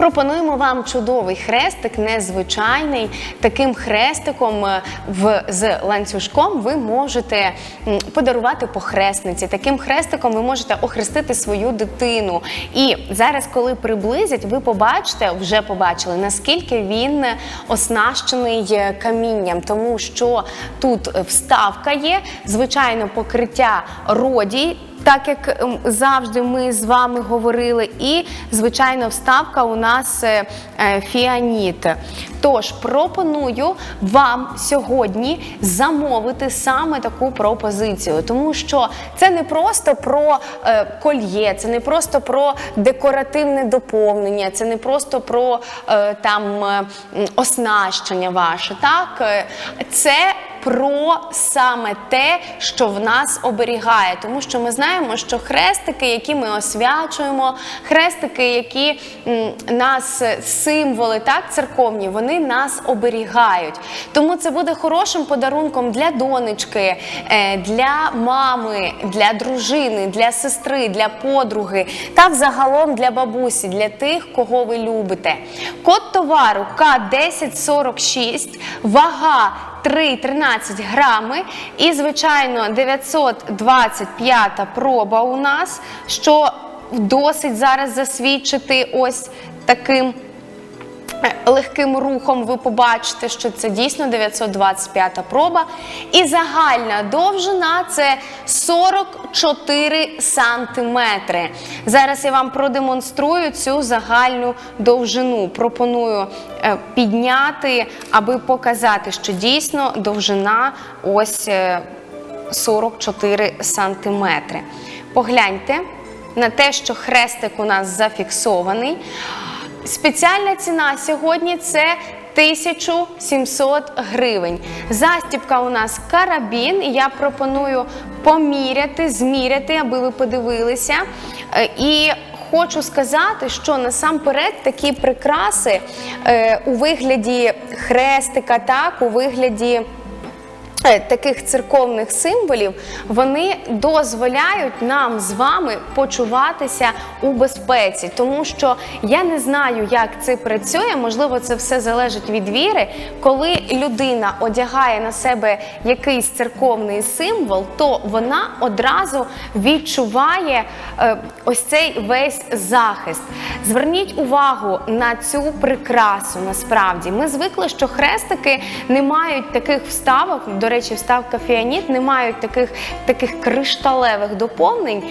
Пропонуємо вам чудовий хрестик, незвичайний. Таким хрестиком е, в, з ланцюжком ви можете подарувати похресниці. Таким хрестиком ви можете охрестити свою дитину. І зараз, коли приблизять, ви побачите, вже побачили, наскільки він оснащений е, камінням, тому що тут е, вставка є, звичайно, покриття роді. Так як ем, завжди ми з вами говорили, і звичайно, вставка у нас е, е, фіаніт. Тож пропоную вам сьогодні замовити саме таку пропозицію, тому що це не просто про е, кольє, це не просто про декоративне доповнення, це не просто про там оснащення ваше. Так, це про саме те, що в нас оберігає, тому що ми знаємо, що хрестики, які ми освячуємо, хрестики, які нас символи, так церковні, вони нас оберігають. Тому це буде хорошим подарунком для донечки, е, для мами, для дружини, для сестри, для подруги та взагалом для бабусі, для тих, кого ви любите. Код товару К1046, вага 3,13 грами. І, звичайно, 925 проба у нас, що досить зараз засвідчити ось таким. Е, Легким рухом ви побачите, що це дійсно 925 проба. І загальна довжина це 44 сантиметри. Зараз я вам продемонструю цю загальну довжину. Пропоную е, підняти, аби показати, що дійсно довжина ось е, 44 сантиметри. Погляньте на те, що хрестик у нас зафіксований. Спеціальна ціна сьогодні це 1700 гривень. Застібка у нас карабін. Я пропоную поміряти, зміряти, аби ви подивилися. Е, І хочу сказати, що насамперед такі прикраси е, у вигляді хрестика, так, у вигляді. Е, Таких церковних символів вони дозволяють нам з вами почуватися у безпеці, тому що я не знаю, як це працює. Можливо, це все залежить від віри. Коли людина одягає на себе якийсь церковний символ, то вона одразу відчуває е, ось цей весь захист. Зверніть увагу на цю прикрасу. Насправді ми звикли, що хрестики не мають таких вставок. До речі, вставка фіаніт не мають таких, таких кришталевих доповнень.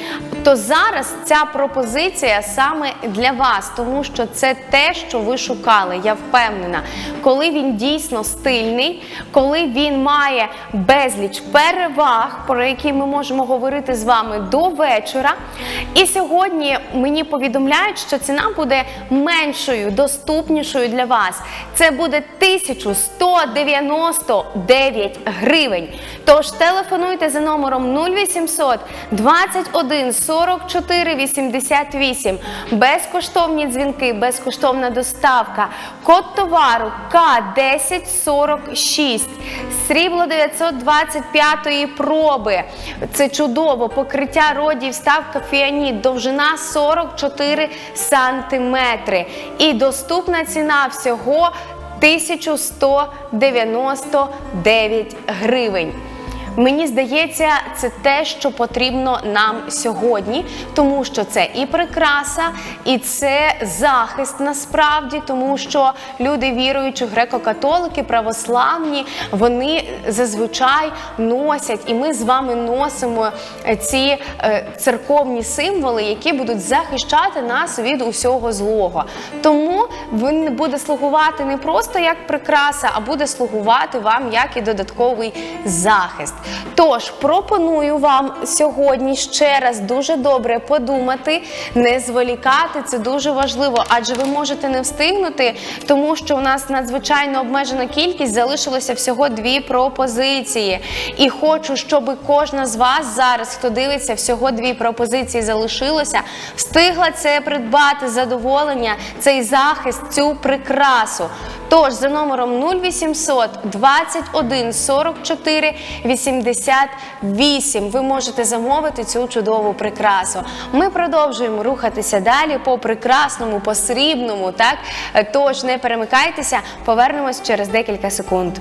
То зараз ця пропозиція саме для вас, тому що це те, що ви шукали. Я впевнена, коли він дійсно стильний, коли він має безліч переваг, про які ми можемо говорити з вами до вечора. І сьогодні мені повідомляють, що ціна буде меншою, доступнішою для вас. Це буде 1199 гривень. Тож телефонуйте за номером 0800 21 44 88. Безкоштовні дзвінки, безкоштовна доставка. Код товару К1046. Срібло 925-ї проби. Це чудово. Покриття родів, ставка фіаніт, довжина 44 сантиметри. І доступна ціна всього 1199 гривень. Мені здається, це те, що потрібно нам сьогодні, тому що це і прикраса, і це захист насправді, тому що люди віруючі, греко-католики, православні, вони зазвичай носять, і ми з вами носимо ці е, церковні символи, які будуть захищати нас від усього злого. Тому він буде слугувати не просто як прикраса, а буде слугувати вам як і додатковий захист. Тож пропоную вам сьогодні ще раз дуже добре подумати, не зволікати. Це дуже важливо, адже ви можете не встигнути, тому що у нас надзвичайно обмежена кількість, залишилося всього дві пропозиції. І хочу, щоб кожна з вас зараз, хто дивиться, всього дві пропозиції залишилося, встигла це придбати задоволення, цей захист, цю прикрасу. Тож за номером 0800 21 44 88 ви можете замовити цю чудову прикрасу. Ми продовжуємо рухатися далі по прекрасному, по срібному. Так тож не перемикайтеся, повернемось через декілька секунд.